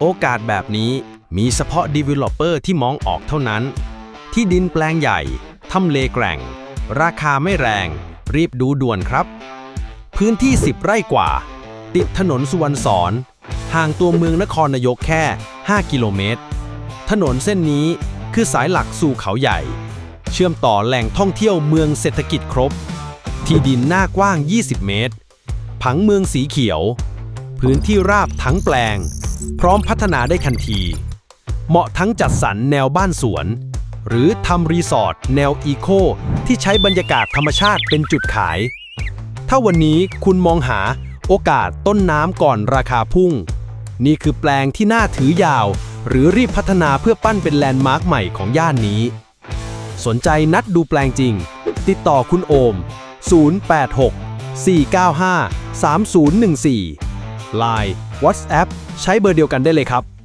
โอกาสแบบนี้มีเฉพาะ Developer ที่มองออกเท่านั้น ที่ดินแปลงใหญ่ ทำเลแกร่ง ราคาไม่แรง รีบดูด่วนครับ พื้นที่ 10 ไร่กว่า ติดถนนสุวรรณสอนห่างตัวเมืองนครนายกแค่ 5 กิโลเมตร ถนนเส้นนี้คือสายหลักสู่เขาใหญ่ เชื่อมต่อแหล่งท่องเที่ยวเมืองเศรษฐกิจครบ ที่ดินหน้ากว้าง 20 เมตร ผังเมืองสีเขียว พื้นที่ราบทั้งแปลง พร้อมพัฒนาได้ทันที เหมาะทั้งจัดสรรแนวบ้านสวน หรือทำรีสอร์ทแนวอีโคที่ใช้บรรยากาศธรรมชาติเป็นจุดขาย ถ้าวันนี้คุณมองหาโอกาสต้นน้ำก่อนราคาพุ่ง นี่คือแปลงที่น่าถือยาว หรือรีบพัฒนาเพื่อปั้นเป็นแลนด์มาร์คใหม่ของย่านนี้ สนใจนัดดูแปลงจริง ติดต่อคุณโอม 086 495 3014 Line WhatsApp ใช้เบอร์เดียวกันได้เลยครับ